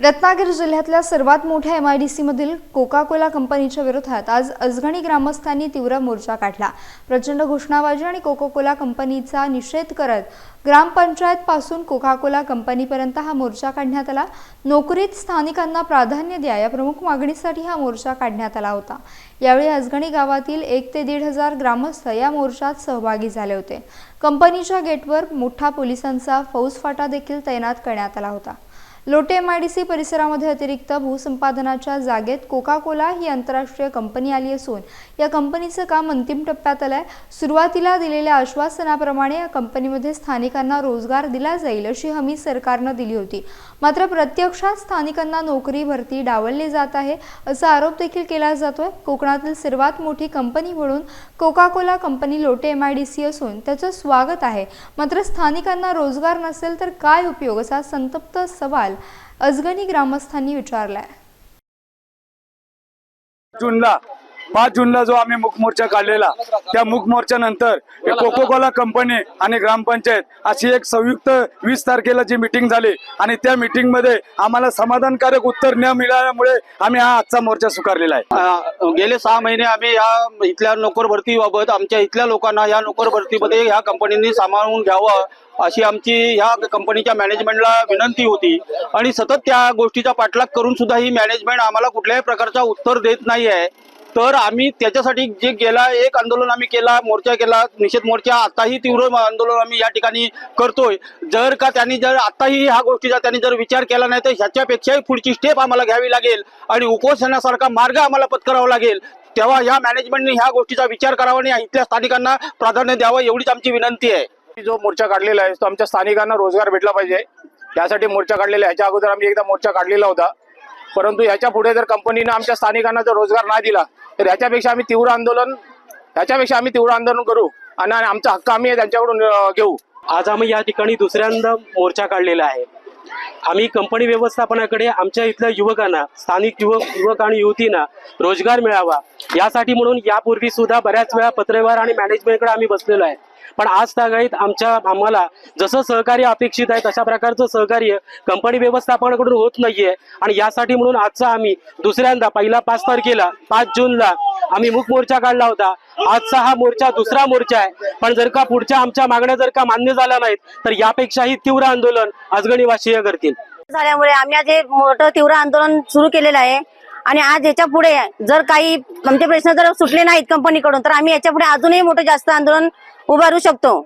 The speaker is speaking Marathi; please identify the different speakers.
Speaker 1: रत्नागिरी जिल्ह्यातल्या सर्वात मोठ्या एम आय डी सीमधील कोका कोला कंपनीच्या विरोधात आज अजगणी ग्रामस्थांनी तीव्र मोर्चा काढला. प्रचंड घोषणाबाजी आणि कोका कोला कंपनीचा निषेध करत ग्रामपंचायतपासून कोका कोला कंपनीपर्यंत हा मोर्चा काढण्यात आला. नोकरीत स्थानिकांना प्राधान्य द्या या प्रमुख मागणीसाठी हा मोर्चा काढण्यात आला होता. यावेळी अजगणी गावातील एक ते दीड हजार ग्रामस्थ या मोर्चात सहभागी झाले होते. कंपनीच्या गेटवर मोठा पोलिसांचा फौजफाटा देखील तैनात करण्यात आला होता. Lote M I D C परिसरामध्ये अतिरिक्त भूसंपादनाच्या जागेत कोका कोला ही आंतरराष्ट्रीय कंपनी आली असून या कंपनीचं काम अंतिम टप्प्यात आहे सुरुवातीला दिलेल्या आश्वासनाप्रमाणे या कंपनीमध्ये स्थानिकांना रोजगार दिला जाईल अशी हमी सरकारनं दिली होती. मात्र प्रत्यक्षात स्थानिकांना नोकरी भरती डावलली जात आहे असा आरोप देखील केला जातोय. कोकणातील सर्वात मोठी कंपनी म्हणून Coca Cola company Lote M I D C असून त्याचं स्वागत आहे. मात्र स्थानिकांना रोजगार नसेल तर काय उपयोग असा संतप्त सवाल अजगणी ग्रामस्थांनी विचारलाय.
Speaker 2: जूनला पाच जूनला जो आम्ही मुखमोर्चा काढलेला त्या मुकमोर्चानंतर कोको कोला कंपनी आणि ग्रामपंचायत अशी एक संयुक्त वीस तारखेला जी मिटिंग झाली आणि त्या मिटिंगमध्ये आम्हाला समाधानकारक उत्तर न मिळाल्यामुळे आम्ही हा आजचा मोर्चा स्वीकारलेला आहे.
Speaker 3: गेले सहा महिने आम्ही या इथल्या नोकर भरतीबाबत आमच्या इथल्या लोकांना या नोकर भरतीमध्ये ह्या कंपनीने सामावून घ्यावं अशी आमची ह्या कंपनीच्या मॅनेजमेंटला विनंती होती. आणि सतत त्या गोष्टीचा पाठलाग करून सुद्धा ही मॅनेजमेंट आम्हाला कुठल्याही प्रकारचा उत्तर देत नाही आहे तर आम्ही त्याच्यासाठी जे गेला एक आंदोलन आम्ही केला मोर्चा केला निषेध मोर्चा आताही तीव्र आंदोलन आम्ही या ठिकाणी करतोय. जर का त्यांनी जर आताही ह्या गोष्टीचा त्यांनी जर विचार केला नाही तर ह्याच्यापेक्षाही पुढची स्टेप आम्हाला घ्यावी लागेल आणि उपोषणासारखा मार्ग आम्हाला पत्करावा लागेल. तेव्हा या मॅनेजमेंटने ह्या गोष्टीचा विचार करावा आणि इथल्या स्थानिकांना प्राधान्य द्यावं एवढीच आमची विनंती आहे.
Speaker 2: जो मोर्चा काढलेला आहे तो आमच्या स्थानिकांना रोजगार भेटला पाहिजे. यासाठी मोर्चा काढलेला आहे. ह्याच्या अगोदर आम्ही एकदा मोर्चा काढलेला होता. परंतु ह्याच्या पुढे जर कंपनीनं आमच्या स्थानिकांना जर रोजगार नाही दिला तर याच्यापेक्षा आम्ही तीव्र आंदोलन याच्यापेक्षा आम्ही तीव्र आंदोलन करू आणि आमचा हक्क आम्ही त्यांच्याकडून घेऊ.
Speaker 4: आज आम्ही या ठिकाणी दुसऱ्यांदा मोर्चा काढलेला आहे. आम्ही कंपनी व्यवस्थापनाकडे आमच्या इथल्या युवकांना स्थानिक युवक युवक आणि युवतींना रोजगार मिळावा यासाठी म्हणून यापूर्वी सुद्धा बऱ्याच वेळा पत्रव्यवहार आणि मॅनेजमेंटकडे आम्ही बसलेलो आहे. पण आज तागाईत आमच्या आम्हाला जसं सहकार्य अपेक्षित आहे तशा प्रकारचं सहकार्य कंपनी व्यवस्थापनाकडून होत नाहीये. आणि यासाठी म्हणून आजचा आम्ही दुसऱ्यांदा पहिला पाच तारखेला पाच जूनला आम्ही मुख मोर्चा काढला होता. आजचा हा मोर्चा दुसरा मोर्चा आहे. पण जर का पुढच्या आमच्या मागण्या जर का मान्य झाल्या नाहीत तर यापेक्षाही तीव्र आंदोलन अजगणीवासीय करतील.
Speaker 5: झाल्यामुळे आम्ही आज हे मोठं तीव्र आंदोलन सुरू केलेलं आहे. आणि आज याच्यापुढे जर काही आमचे प्रश्न जर सुटले नाहीत कंपनीकडून तर आम्ही याच्यापुढे अजूनही मोठं जास्त आंदोलन उभारू शकतो.